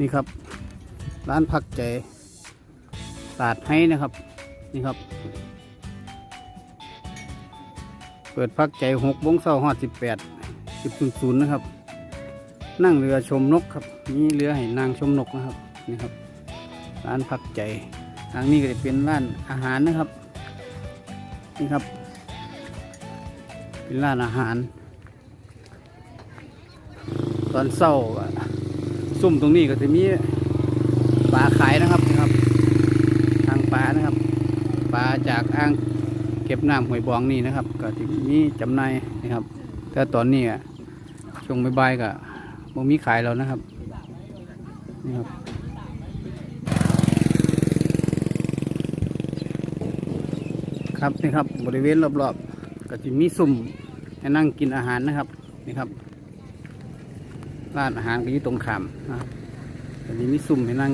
นี่ครับ ร้านพักใจตาดให้นะครับ นี่ครับ เปิดพักใจหกโมงเช้าหอดสิบแปดสิบศูนย์นะครับ นั่งเรือชมนกครับมีเรือให้นางชมนกนะครับนี่ครับ ร้านพักใจทางนี้ก็จะเป็นร้านอาหารนะครับ นี่ครับ เป็นร้านอาหาร ตอนเศร้า ซุ่มตรงนี้ก็จะมีปลาขายนะครับนี่ครับ ทางปลานะครับปลาจากอ่างเก็บน้ำห้วยบองนี่นะครับ ก็จะมีจำหน่ายนะครับ แต่ตอนนี้อะช่วงบ่ายๆก็บ่มีขายแล้วนะครับนี่ครับครับนี่ครับบริเวณรอบๆก็จะมีสุ่มให้นั่งกินอาหารนะครับนี่ครับ ร้านอาหารก็อยู่ตรงขามนะตอนนี้มีซุ่มให้นั่ง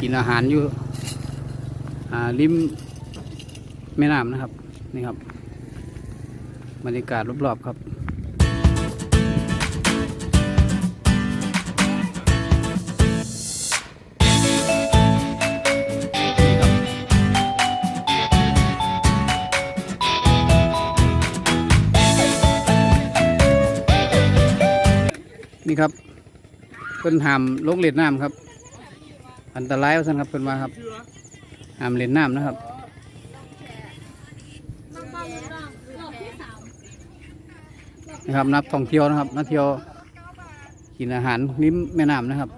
กินอาหารอยู่ริมแม่น้ำนะครับ นี่ครับ บรรยากาศรอบๆครับ ครับเพิ่นหามลงเล่นน้ำครับ อันตรายว่าซั่นครับเพิ่นมาครับหามเล่นน้ำนะครับนะครับนับท่องเที่ยวนะครับนักเที่ยวกินอาหารริมแม่น้ำนะครับ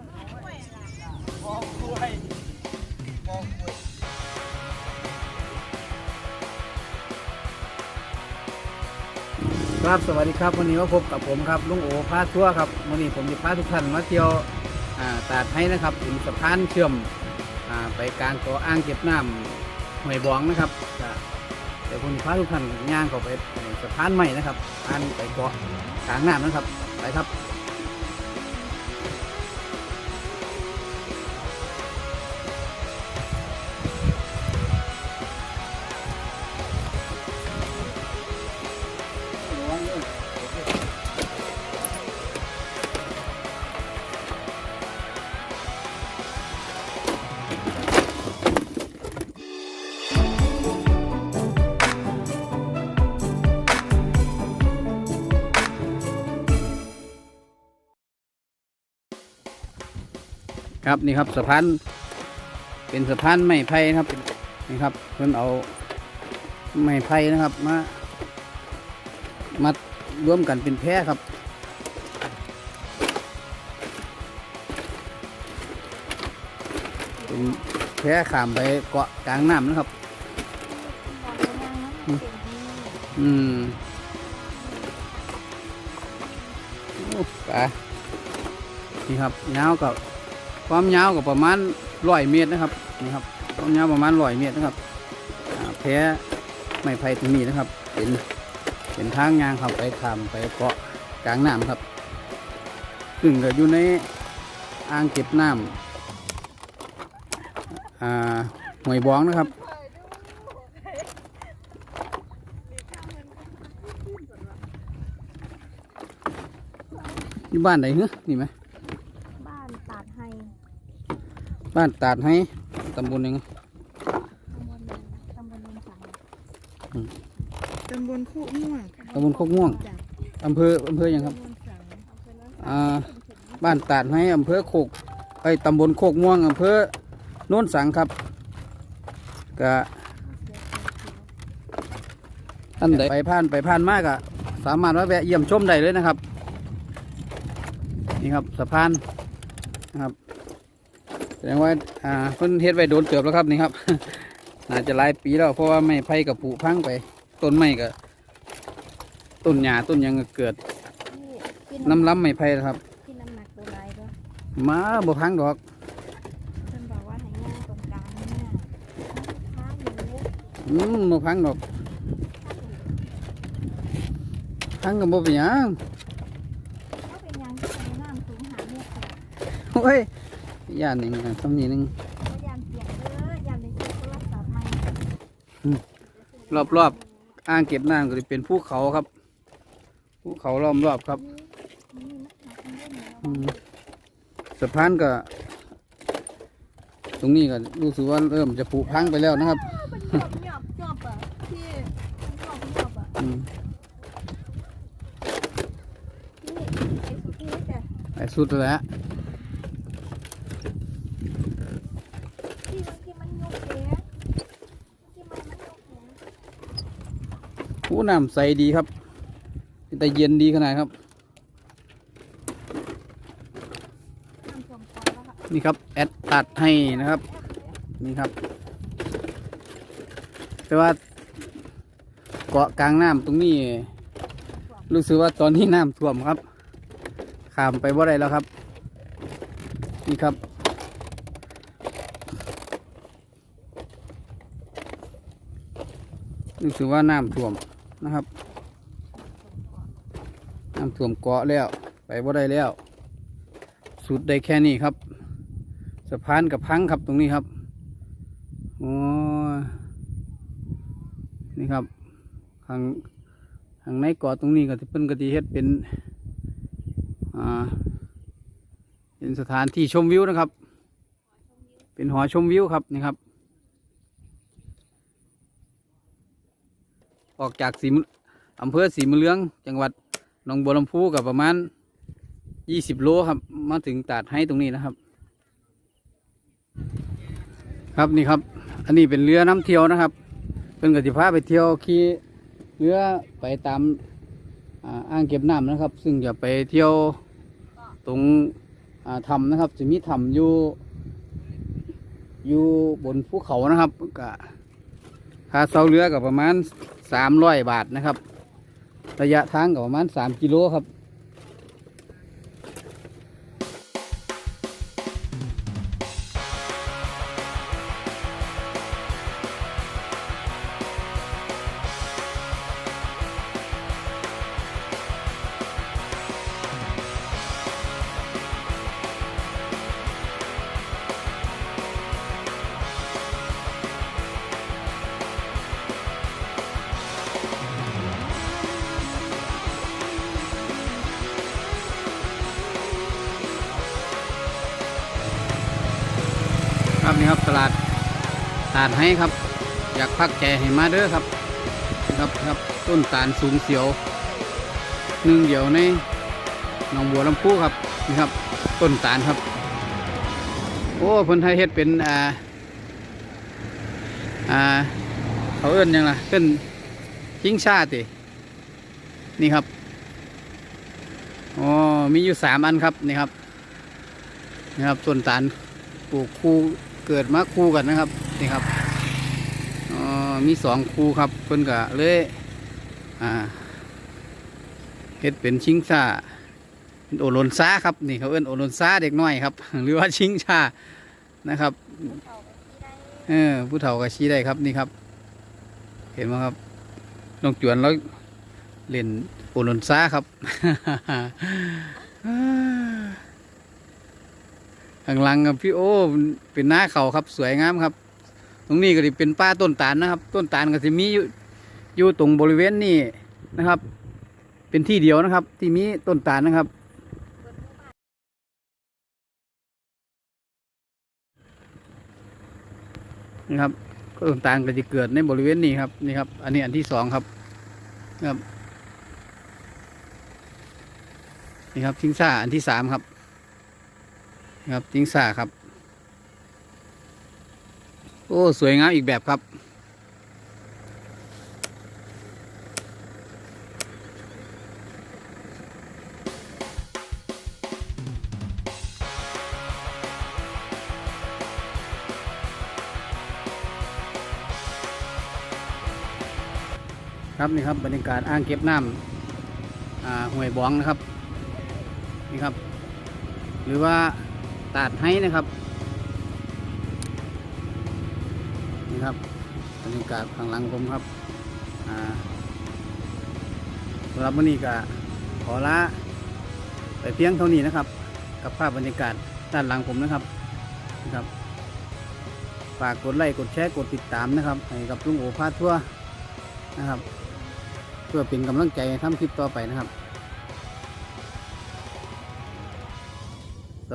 ครับสวัสดีครับวันนี้ก็พบกับผมครับลุงโอพาทัวครับวันนี้ผมจะพาทุกท่านมาเที่ยวตาดให้นะครับถึงสะพานเชื่อมอไปกลางก่ออ่างเก็บน้ำห้วยบองนะครับก็เดี๋ยวผมพาทุกท่านย่างเข้าไปสะพานใหม่นะครับอ่านไปเกาะกลางน้ำนะครับไปครับ ครับนี่ครับสะพานเป็นสะพานไม้ไผ่นะครับนี่ครับเพิ่นเอาไม้ไผ่นะครับมามาร่วมกันเป็นแพร่ครับเป็นแพร่ขามไปเกาะกลางน้ำนะครับ อืมอ้ปลานี่ครับยาวกับ ความยาวก็ประมาณร้อยเมตรนะครับนี่ครับความยาวประมาณร้อยเมตรนะครับแพ้ไม้ไผ่ตรงนี้นะครับ เป็นเป็นทางยางเข้าไปทำไปเกาะกลางน้ำครับซึ่งก็อยู่ในอ่างเก็บน้ำอ่าห้วยบ้องนะครับอยู่บ้านไหนเหรอนี่ไหม บ้านตาดไฮ บ้านตาดให้ตำบลหนึ่งตำบลตำบลนนสังตำบลโคกม่วงตำบลโคกม่วงจากอำเภออำเภอหยังครับตำบลสังอ่าบ้านตาดให้อำเภอโคกไอ้ยตำบลโคกม่วงอำเภอโน้นสังครับก็ท่านใดไปผ่านไปผ่านมากอะสามารถมาแวะเยี่ยมชมได้เลยนะครับ นี่ครับสะพานนะครับ แสดงว่าอ่าเพิ่นเฮ็ดไว้โดนเติบแล้วครับนี่ครับ น่าจะหลายปีแล้วเพราะว่าไม้ไผ่กับผุพังไป ต้นไม้ก็ต้นหญ้าต้นหยังก็เกิดพี่น้ำล้ำไม้ไผ่นะครับพี่น้ำหนักตัวไรก็มาบ่พังดอก เพิ่นบอกว่าให้ย่างตรงกลางเนี่ยข้างหนูอืมบ่พังดอก พังก็บ่เป็นหยัง เขาเป็นยางที่ในน้ำสูงหาเมตรค่ะโอ้ย ย่านนี่นะตำนี้หนึงเขายางเปียกเด้อยางในโทรศัพท์ใหม่รอบๆอ่างเก็บน้ำก็จะเป็นภูเขาครับภูเขาล้อมรอบครับนี่นักหนักมันเล่นเนาะอืมสะพานก็ ตรงนี้ก็รู้สึกว่าเริ่มจะผุพังไปแล้วนะครับมันหยอบหยอบหยอบอะพี่มันหยอบหยอบอะ อืม นี่ไอ้สุดนี่แต่ไปสุดแล้ว ที่บางทีมันยกแขนที่มันมันยกแขน ผู้น้ำใสดีครับ แต่เย็นดีขนาดครับ นี่ครับ แอดตัดให้นะครับ นี่ครับ แต่ว่าเกาะกลางน้ำตรงนี้ รู้สึกว่าตอนนี้น้ำท่วมครับ ข้ามไปบ่ได้แล้วครับ นี่ครับรู้สึกว่าน้ำท่วม นะครับน้ำท่วมเกาะแล้ว ไปบ่ได้แล้ว สุดได้แค่นี้ครับ สะพานกับพังครับตรงนี้ครับโอ้นี่ครับข้างข้างในเกาะตรงนี้ก็จะเป็นกติเฮ็ดเป็นอ่าเป็นสถานที่ชมวิวนะครับ เป็นหอชมวิวครับนี่ครับ ออกจากสีอำเภอสีมะเลือง จังหวัดหนองบัวลำพูกับประมาณยี่สิบโลครับ มาถึงตาดให้ตรงนี้นะครับ ครับนี่ครับ อันนี้เป็นเรือน้ำเที่ยวนะครับ เป็นกติพาไปเที่ยวขี่เรือไปตามอ่าอางเก็บน้ำนะครับ ซึ่งจะไปเที่ยวตรงอ่าถ้ำนะครับ จะมีถ้ำอยู่ อยู่บนภูเขานะครับก็ค่าเสาเรือกับประมาณ สามร้อยบาทนะครับ ระยะทางก็ประมาณสามกิโลครับ ครับนี่ครับตลาดตาดให้ครับ อยากพักแก่ให้มาเด้อครับครับครับต้นตาลสูงเสียวหนึ่งเดียวในหนองบัวลำพูครับนี่ครับ ต้นตาลครับ โอ้คนไทยเฮ็ดเป็นอ่าอ่าเขาเอื้นยังล่ะเป็นชิงชาตินี่ครับอ๋อมีอยู่สามอันครับนี่ครับนี่ครับต้นตาลปลูกคู่ เกิดมาคู่กันนะครับนี่ครับมีสองคู่ครับเพิ่นก็เลยอ่าเฮ็ดเป็นชิงชาเป็นโอโลนซาครับนี่เขาเอิ้นโอโลนซาเด็กน้อยครับ หรือว่าชิงชานะครับเขาไปที่ได้เออผู้เฒ่าก็ชี้ได้ครับนี่ครับ เห็นไหมครับน้องจวนแล้วเล่นโอโลนซาครับ ข้างหลังกับพี่โอ้เป็นหน้าเขาครับสวยงามครับ ตรงนี้ก็จะเป็นป้าต้นตาลนะครับ ต้นตาลก็จะมีอยู่อยู่ตรงบริเวณนี้นะครับ เป็นที่เดียวนะครับ ที่มีต้นตาลนะครับนี่ครับก็ต้นตาลก็จะเกิดในบริเวณนี้ครับนี่ครับ อันนี้อันที่สองครับครับนี่ครับทิ้งซ่าอันที่สามครับ ครับทิ้งซ่าครับ โอ้ สวยงามอีกแบบครับ ครับนี่ครับบรรยากาศอ่างเก็บน้ำอ่วยบ้องนะครับ นี่ครับ หรือว่า ตาดไห้นะครับนี่ครับบรรยากาศข้างหลังผมครับสำหรับวันนี้ก็ขอลาไปเพียงเท่านี้นะครับ กับภาพบรรยากาศด้านหลังผมนะครับนะครับฝากกดไลค์กดแชร์กดติดตามนะครับให้กับลุงโอพาทั่วนะครับ เพื่อเป็นกำลังใจทำคลิปต่อไปนะครับ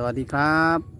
สวัสดีครับ